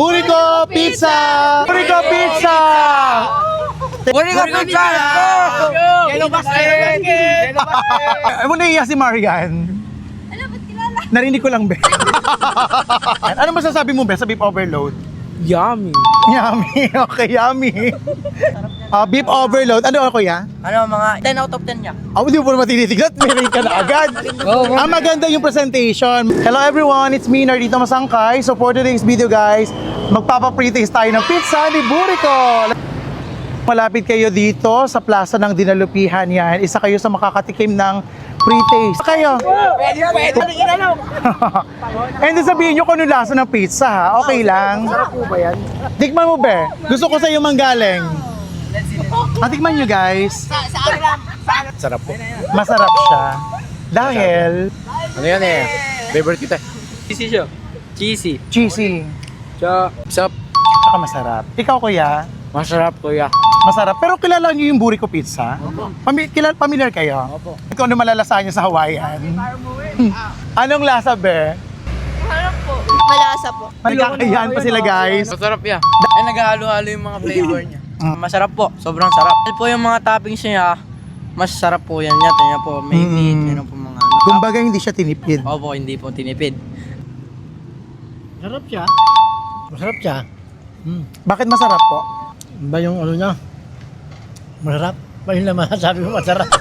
Buriko Pizza! Buriko Pizza! Buriko Pizza! Yellow basket! Ay mo naiiyak si Marian. Ano, ba't kilala? Narinig ko lang, Be. ano masasabi mo, Be, sa beef overload? Yummy! Yummy. Okay, yummy. Ah, beef overload. Ano ako, ya? Ano, mga 10 out of 10 niya. Ah, hindi mo naman tinitigat. May rate ka na agad. Oo. Ah, maganda yung presentation. Hello everyone, it's me, Nardito Masangkay. So for today's video guys, magpapa-pre-taste tayo ng pizza ni Buriko. Malapit kayo dito sa plaza ng Dinalupihan yan. Isa kayo sa makakatikim ng pre-taste. Kayo. Pwede, pwede. Ano? And then sabihin nyo kung ano lasa ng pizza ha. Okay lang. Sarap po ba yan? Tikman mo, Be. Gusto ko sa iyo manggaling. Ah, tikman nyo guys. Sa, lang. Sarap po. Masarap siya. Dahil Ano yan eh? Favorite kita. Cheesy siya. Cheesy. cheesy. Siya. Sup? Tsaka masarap. Ikaw kuya, Masarap kuya. masarap. Pero kilala niyo yung Buriko Pizza? Pami kilala, familiar kayo? Opo. Ikaw ano malalasahan niyo sa Hawaiian? Anong lasa, be? Harap po. Malasa po. Nagkakayahan pa sila, guys. Masarap yan. Ay, naghahalo-halo yung mga flavor niya. Mm. Masarap po. Sobrang sarap. Dahil po yung mga toppings niya, mas sarap po yan. Yan, yan po. May Mm. meat, meron po mga ano. Kumbaga, hindi siya tinipid. Opo, hindi po tinipid. Masarap siya. Masarap siya. Hmm. Bakit masarap po? Ba yung ano niya? Masarap. Ba yun naman sabi mo masarap.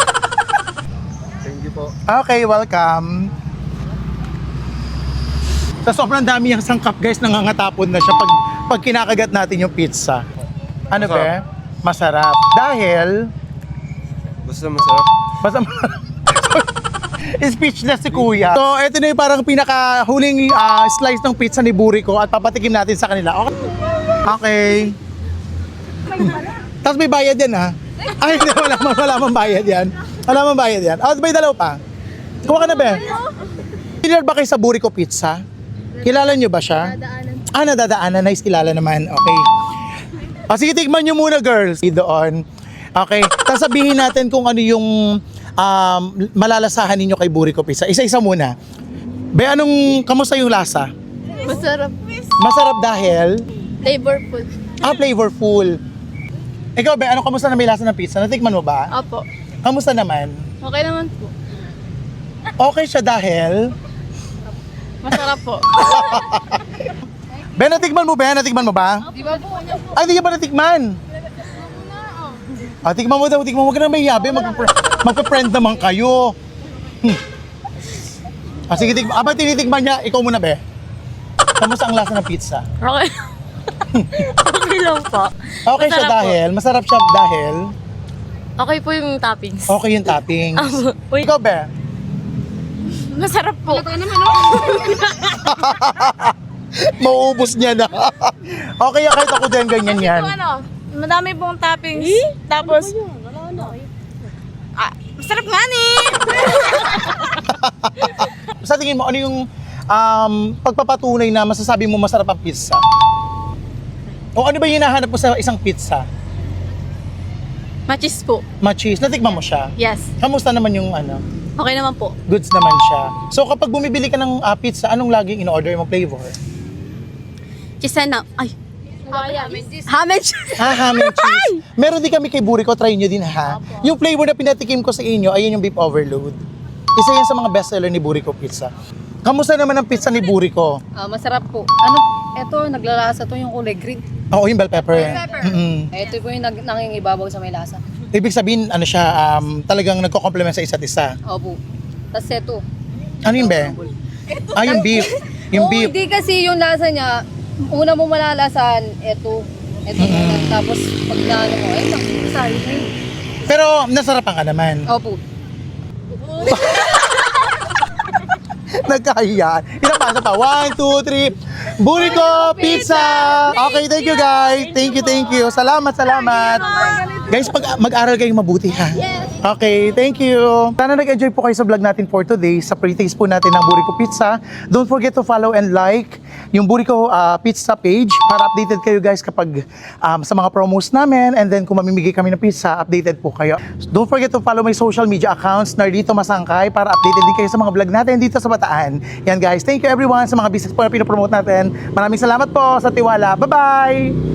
Okay, welcome. Sa sobrang dami yung sangkap, guys, nangangatapon na siya pag, pag kinakagat natin yung pizza. Ano, be? Masarap. Dahil, Basta masarap. Basta Speechless si Kuya. So, ito na yung parang pinaka-huling ah, slice ng pizza ni Buriko at papatikim natin sa kanila. Okay. Okay. Tapos may bayad yan ha. Ay, hindi, wala man, wala man bayad yan. Wala man bayad yan. Oh, may dalaw pa. Kuha ka na, be. Familiar ba kayo sa Buriko Pizza? Kilala nyo ba siya? Dadaanan. Ah, nadadaanan. Nice, kilala naman. Okay. O, sige, tikman nyo muna, girls. Doon. Okay. Tapos sabihin natin kung ano yung um, malalasahan ninyo kay Buriko Pizza. Isa-isa muna. Be, anong, kamusta yung lasa? Masarap. Masarap dahil, Flavorful. ah, flavorful. Ikaw, Be, ano kamusta na may lasa ng pizza? Natikman mo ba? Opo. Kamusta naman? Okay naman po. Okay siya dahil, Masarap po. Be, natikman mo, Be? Natikman mo ba? Di ba po? Ay, hindi ka pa natikman. Ah, tikman mo daw, tikman mo. Huwag ka na may yabe. Magpa- magpa-friend naman kayo. Hmm. Ah, sige, tikman. Aba, tinitikman niya. Ikaw muna, be. Kamusta ang lasa ng pizza? Okay. okay lang po. Okay siya Masarap po. dahil, masarap siya dahil, Okay po yung toppings. okay yung toppings. Uy, Ikaw, be. masarap po. Mauubos niya na. okay, kahit ako din ganyan yan. Ano, madami pong toppings. Tapos, ah, masarap nga ni. Sa tingin mo, ano yung um, pagpapatunay na masasabi mo masarap ang pizza? O ano ba yung hinahanap mo sa isang pizza? Machis po. Ma-cheese. Natikman mo siya? Yes. Kamusta naman yung ano? Okay naman po. Goods naman siya. So kapag bumibili ka ng ah, pizza, anong laging in-order mo flavor? Cheese na. Ay. Ham and cheese. Ah, ham and cheese. Meron din kami kay Buriko, try nyo din ha. Yung flavor na pinatikim ko sa inyo, ayun yung beef overload. Isa yan sa mga bestseller ni Buriko Pizza. Kamusta naman ang pizza ni Buriko? Ah, masarap po. Ano, eto, naglalasa to yung kulay green. Oo, yung bell pepper. Mm-mm. Ito po yung nag, nangingibabaw sa may lasa. Ibig sabihin, ano siya, um, talagang nagko-complement sa isa't isa. Opo. Tapos eto. Ano yung be? Ah, yung beef. Yung Oo, beef. hindi kasi yung lasa niya, una mo malalasan, eto. Eto muna. Tapos pag naano mo, ay, sorry. Pero nasarapan ka naman. Opo. Pa, isa pa. One, two, three. Buriko Pizza! Okay, thank you guys. Thank you, thank you. Salamat, salamat. Guys, pag mag-aral kayong mabuti ha. Okay, thank you. Sana nag-enjoy po kayo sa vlog natin for today. Sa pre-taste po natin ng Buriko Pizza. Don't forget to follow and like yung Burico uh, Pizza page para updated kayo guys kapag um, sa mga promos namin and then kung mamimigay kami ng pizza, updated po kayo. Don't forget to follow my social media accounts, Nardito Masangkay, para updated din kayo sa mga vlog natin dito sa Bataan. Yan guys, thank you everyone sa mga business po na pinopromote natin. Maraming salamat po sa tiwala. Bye-bye!